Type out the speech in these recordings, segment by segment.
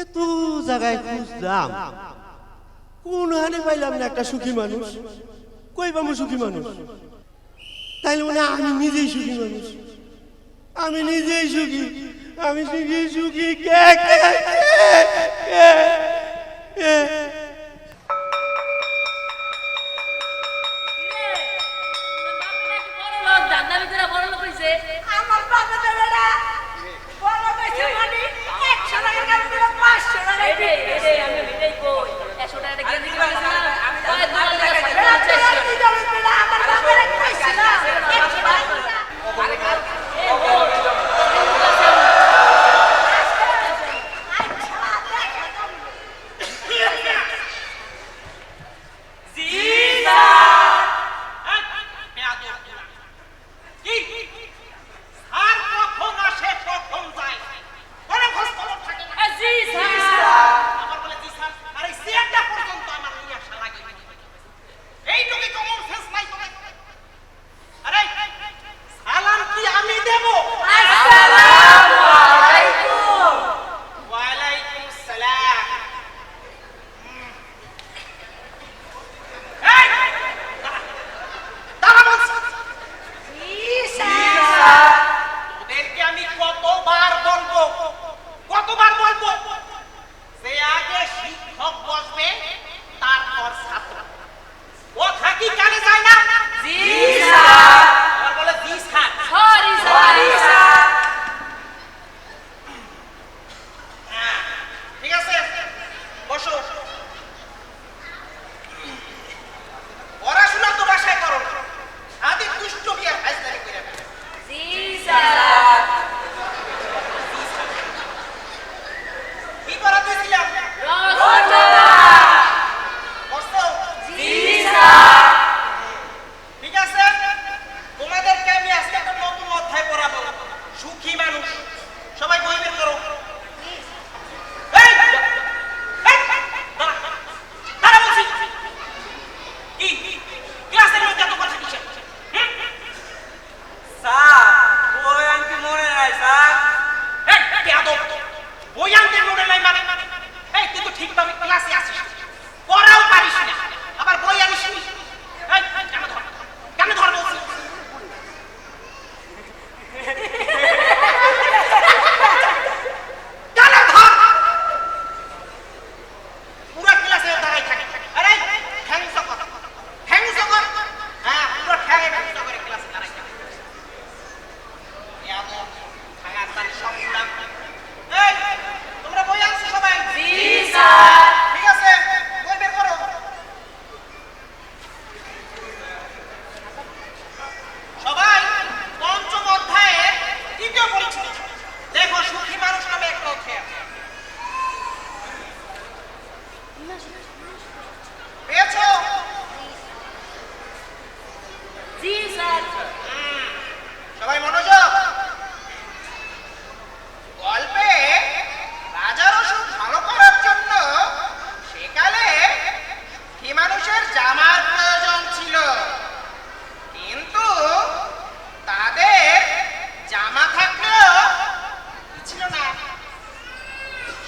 এত জায়গায় খুঁজলাম। কোন হানে পাইলাম না একটা সুখী মানুষ। কই বামু সুখী মানুষ? তাইলে মানে আমি নিজেই সুখী মানুষ। আমি নিজেই সুখী। আমি সুখী সুখী কে কে আমার বাবা আমি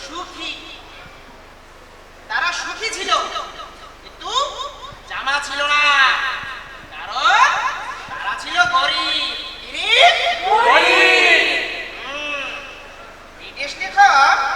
সুখী। তারা সুখী ছিল কিন্তু জামা ছিল না। কারণ তারা ছিল গরিব। গরিব। দেখো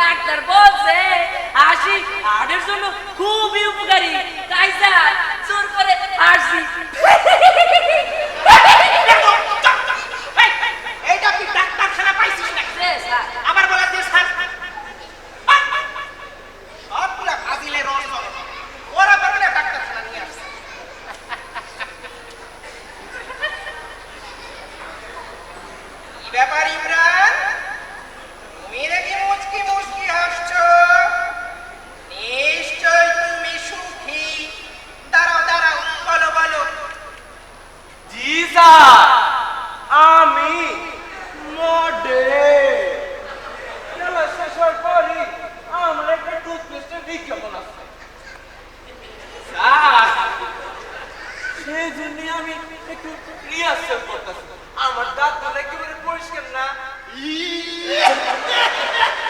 ডাক্তার বলছে আসি হার্টের জন্য খুবই উপকারী। তাই যা জোর করে আসি একটু রিহার্সাল করতেছে আমার দাঁত একেবারে পরিষ্কার না?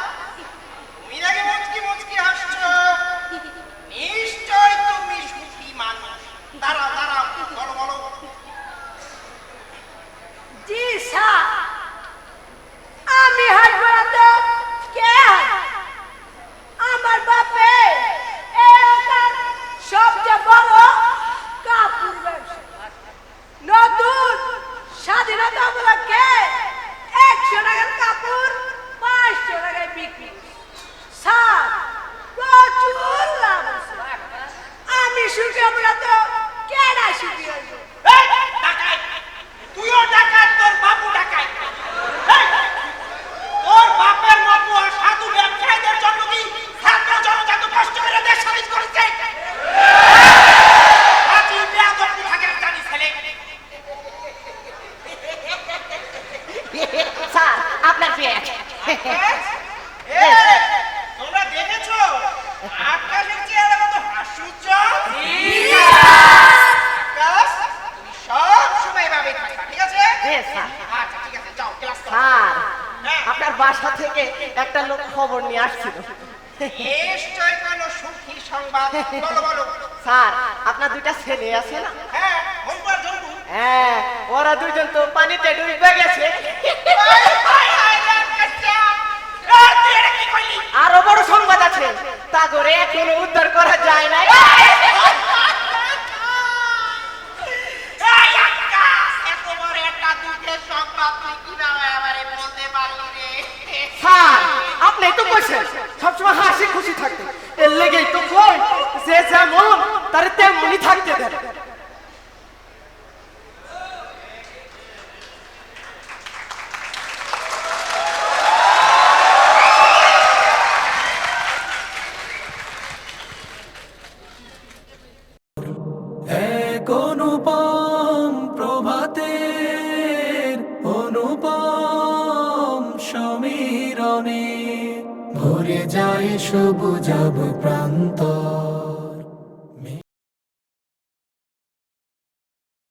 সব সময় ঠিক আছে? আচ্ছা স্যার। আপনার বাসা থেকে একটা লোক খবর নিয়ে আসছিল। নিশ্চয় কোনো সুখী সংবাদ। স্যার আপনার দুইটা ছেলে আছে না? হ্যাঁ হ্যাঁ ওরা দুজন তো পানিতে ডুবে গেছে। আরও বড় সংবাদ আছে। তাগরে এখনও উদ্ধার করা যায় না আপনি তো কইছেন সবসময় হাসি খুশি থাকতে। এর লেগেই তো কই যে যেমন তার তেমনই থাকতে দেন। অনুপম প্রভাতের অনুপম সমীরণে ভরে যায় সবুজ প্রান্ত।